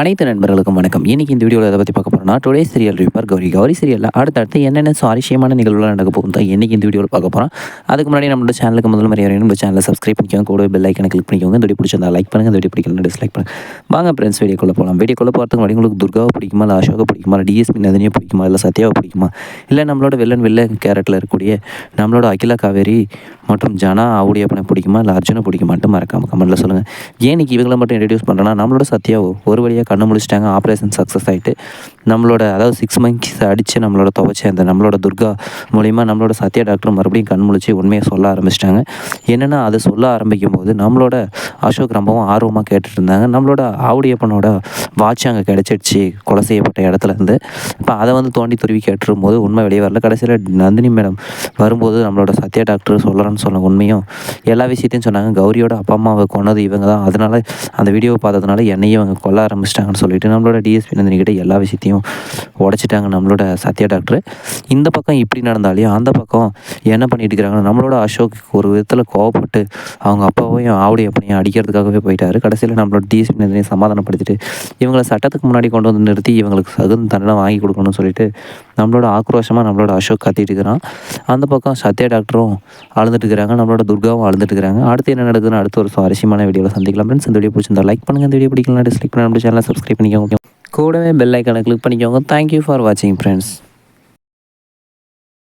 அனைத்து நண்பர்களுக்கும் வணக்கம். இன்னைக்கு இந்த வீடியோவில் எதை பற்றி பார்க்க போகிறோம்னா டுடே சீரியல் ரிப்பர் கௌரி. கௌரி சீரியலில் அடுத்தடுத்து என்னென்ன சுவாரஸ்யமான நிகழ்வுகள் நடக்க போகும் தான் இன்றைக்கி இந்த வீடியோவில் பார்க்க போகிறோம் அதுக்கு முன்னாடி நம்மளோட சேனலுக்கு முதல் மாதிரி வரையும் நம்ம சேனலை சப்ஸ்கிரைப் பண்ணிக்கோங்க. கூட பெல் ஐக்கனை கிளிக் பண்ணிக்கோங்க. இந்த வீடியோ பிடிச்சிருந்தா லைக் பண்ணுங்கள் இந்த வீடியோ பிடிக்கணும் டிஸ்லைக் பண்ணுங்கள் வாங்க ஃப்ரெண்ட்ஸ் வீடியோக்குள்ளே போகலாம் வீடியோக்குள்ளே போகிறதுக்கு முன்னாடி உங்களுக்கு துர்காவை பிடிக்குமா? இல்லை அசோகை பிடிக்குமா? இல்லை டிஎஸ்பி நதினியை பிடிக்குமா? இல்லை சத்யாவை பிடிக்குமா? இல்லை நம்மளோட வில்லன் வில்ல கேரட்டில் இருக்கக்கூடிய நம்மளோட அகிலா காவேரி மற்றும் ஜனா ஆவுடையப்பனை பிடிக்குமா? இல்லை அர்ஜுனை பிடிக்குமான்ட்டு மறக்காமல் கமெண்ட்டில் சொல்லுங்கள் ஏன் இன்னைக்கு இவங்களை மட்டும் இன்ட்ரடியூஸ் பண்ணுறேன்னா நம்மளோட சத்யாவோ ஒரு வழியாக கண்ணு முடிச்சிட்டாங்க ஆப்ரேஷன் சக்ஸஸ் ஆகிட்டு நம்மளோட அதாவது சிக்ஸ் மந்த்ஸ் அடித்து நம்மளோட துவச்சி அந்த நம்மளோட துர்கா மூலிமா நம்மளோட சத்யா டாக்டர் மறுபடியும் கண் முழிச்சு உண்மையை சொல்ல ஆரம்பிச்சிட்டாங்க. என்னென்னா அதை சொல்ல ஆரம்பிக்கும் போது நம்மளோட அசோக் ரொம்பவும் ஆர்வமாக கேட்டுட்டு இருந்தாங்க நம்மளோட ஆவுடையப்பனோட வாட்ச் அங்கே கிடச்சிடுச்சு கொலை செய்யப்பட்ட இடத்துல இருந்து இப்போ அதை வந்து தோண்டி துருவி கேட்டுரும் போது உண்மை வெளியே வரல. கடைசியில் நந்தினி மேடம் வரும்போது நம்மளோட சத்யா டாக்டர் சொல்கிறேன்னு சொன்ன உண்மையும் எல்லா விஷயத்தையும் சொன்னாங்க. கௌரியோட அப்பா அம்மாவை கொண்டது இவங்க தான். அதனால் அந்த வீடியோவை பார்த்ததுனால என்னையும் இவங்க கொல்ல ஆரம்பிச்சிட்டாங்கன்னு சொல்லிட்டு நம்மளோட டிஎஸ்பி நந்தினி கிட்ட எல்லா விஷயத்தையும் உடச்சிட்டாங்க நம்மளோட சத்யா டாக்டர். இந்த பக்கம் இப்படி நடந்தாலையும் அந்த பக்கம் என்ன பண்ணிட்டு இருக்கிறாங்கன்னா நம்மளோட அசோக் ஒரு விதத்தில் கோவப்பட்டு அவங்க அப்பாவையும் ஆவுடைய அப்படியும் அடிக்கிறதுக்காகவே போயிட்டாரு. கடைசியில் நம்மளோட டிஎஸ்பி நந்தினியை சமாதானப்படுத்திட்டு இவங்களை சட்டத்துக்கு முன்னாடி கொண்டு வந்து நிறுத்தி இவங்களுக்கு சகுந்த தண்டனை வாங்கி கொடுக்கணும்னு சொல்லிட்டு நம்மளோட ஆக்ரோஷமாக நம்மளோட அசோக் கத்திட்டு இருக்கிறான். அந்த பக்கம் சத்யா டாக்டரும் அழுந்துட்டு இருக்கிறாங்க. நம்மளோட துர்காவும் அழுந்துட்டு இருக்கிறாங்க. அடுத்து என்ன நடக்குதுன்னு அடுத்து ஒரு சுவாரஸ்யமான வீடியோவில் சந்திக்கலாம். ஃப்ரெண்ட்ஸ் இந்த வீடியோ பிடிச்சிருந்தா லைக் பண்ணுங்கள் இந்த வீடியோ பிடிக்கலாம் டிஸ்லைக் பண்ணி நம்ம சேனலை சப்ஸ்கிரைப் பண்ணிக்கோங்க. கூடவே பெல் ஐக்கானை கிளிக் பண்ணிக்கோங்க. தேங்க்யூ ஃபார் வாட்சிங் ஃப்ரெண்ட்ஸ்